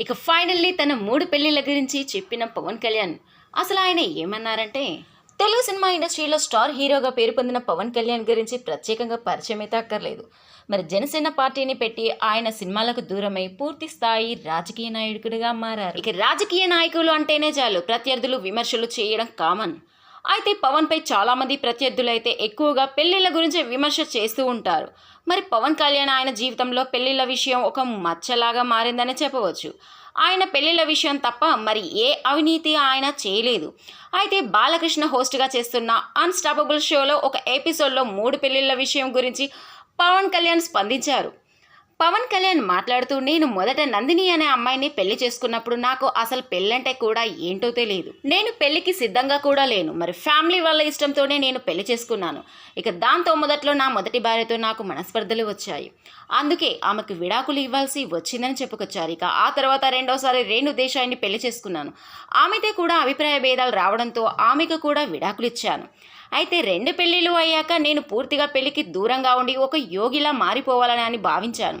ఇక ఫైనల్లీ తన మూడు పెళ్ళిళ్ళ గురించి చెప్పిన పవన్ కళ్యాణ్. అసలు ఆయన ఏమన్నారంటే తెలుగు సినిమా ఇండస్ట్రీలో స్టార్ హీరోగా పేరు పొందిన పవన్ కళ్యాణ్ గురించి ప్రత్యేకంగా పరిచయం అయితే అక్కర్లేదు. మరి జనసేన పార్టీని పెట్టి ఆయన సినిమాలకు దూరమై పూర్తి స్థాయి రాజకీయ నాయకుడిగా మారారు. ఇక రాజకీయ నాయకులు అంటేనే చాలు ప్రత్యర్థులు విమర్శలు చేయడం కామన్ అయితే పవన్పై చాలామంది ప్రత్యర్థులు అయితే ఎక్కువగా పెళ్ళిళ్ళ గురించి విమర్శ చేస్తూ ఉంటారు. మరి పవన్ కళ్యాణ్ ఆయన జీవితంలో పెళ్ళిళ్ళ విషయం ఒక మచ్చలాగా మారిందని చెప్పవచ్చు. ఆయన పెళ్ళిళ్ళ విషయం తప్ప మరి ఏ అవినీతి ఆయన చేయలేదు. అయితే బాలకృష్ణ హోస్ట్గా చేస్తున్న అన్స్టాపబుల్ షోలో ఒక ఎపిసోడ్లో మూడు పెళ్ళిళ్ళ విషయం గురించి పవన్ కళ్యాణ్ స్పందించారు. పవన్ కళ్యాణ్ మాట్లాడుతూ నేను మొదట నందిని అనే అమ్మాయిని పెళ్ళి చేసుకున్నప్పుడు నాకు అసలు పెళ్ళంటే కూడా ఏంటో తెలియదు నేను పెళ్ళికి సిద్ధంగా కూడా లేను. మరి ఫ్యామిలీ వాళ్ళ ఇష్టంతోనే నేను పెళ్ళి చేసుకున్నాను. ఇక దాంతో మొదట్లో నా మొదటి భార్యతో నాకు మనస్పర్ధలు వచ్చాయి. అందుకే ఆమెకు విడాకులు ఇవ్వాల్సి వచ్చిందని చెప్పుకొచ్చారు. ఇక ఆ తర్వాత రెండోసారి రేణు దేశాయిని పెళ్ళి చేసుకున్నాను. ఆమెతో కూడా అభిప్రాయ భేదాలు రావడంతో ఆమెకు కూడా విడాకులు ఇచ్చాను. అయితే రెండు పెళ్ళిళ్ళు అయ్యాక నేను పూర్తిగా పెళ్ళికి దూరంగా ఉండి ఒక యోగిలా మారిపోవాలని అని భావించాను.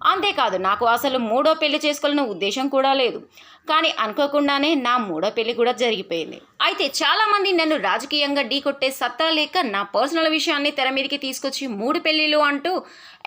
అంతేకాదు నాకు అసలు మూడో పెళ్ళి చేసుకోవాలనే ఉద్దేశం కూడా లేదు. కానీ అనుకోకుండానే నా మూడో పెళ్ళి కూడా జరిగిపోయింది. అయితే చాలామంది నన్ను రాజకీయంగా ఢీకొట్టే సత్తా లేక నా పర్సనల్ విషయాన్ని తెర మీదకి తీసుకొచ్చి మూడు పెళ్ళిళ్ళు అంటూ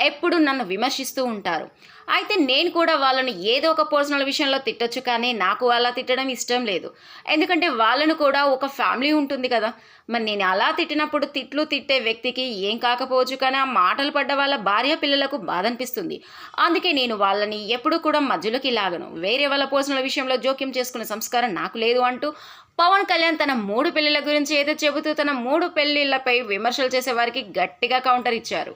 ఎప్పుడు నన్ను విమర్శిస్తూ ఉంటారు. అయితే నేను కూడా వాళ్ళను ఏదో ఒక పర్సనల్ విషయంలో తిట్టొచ్చు కానీ నాకు అలా తిట్టడం ఇష్టం లేదు. ఎందుకంటే వాళ్ళను కూడా ఒక ఫ్యామిలీ ఉంటుంది కదా. మరి నేను అలా తిట్టినప్పుడు తిట్లు తిట్టే వ్యక్తికి ఏం కాకపోవచ్చు కానీ ఆ మాటలు పడ్డ వాళ్ళ భార్య పిల్లలకు బాధ అనిపిస్తుంది అందుకే నేను వాళ్ళని ఎప్పుడూ కూడా మధ్యలోకి లాగను. వేరే వాళ్ళ పోషణల విషయంలో జోక్యం చేసుకునే సంస్కారం నాకు లేదు అంటూ పవన్ కళ్యాణ్ తన మూడు పెళ్ళిళ్ళ గురించి ఏదో చెబుతూ తన మూడు పెళ్ళిళ్ళపై విమర్శలు చేసే వారికి గట్టిగా కౌంటర్ ఇచ్చారు.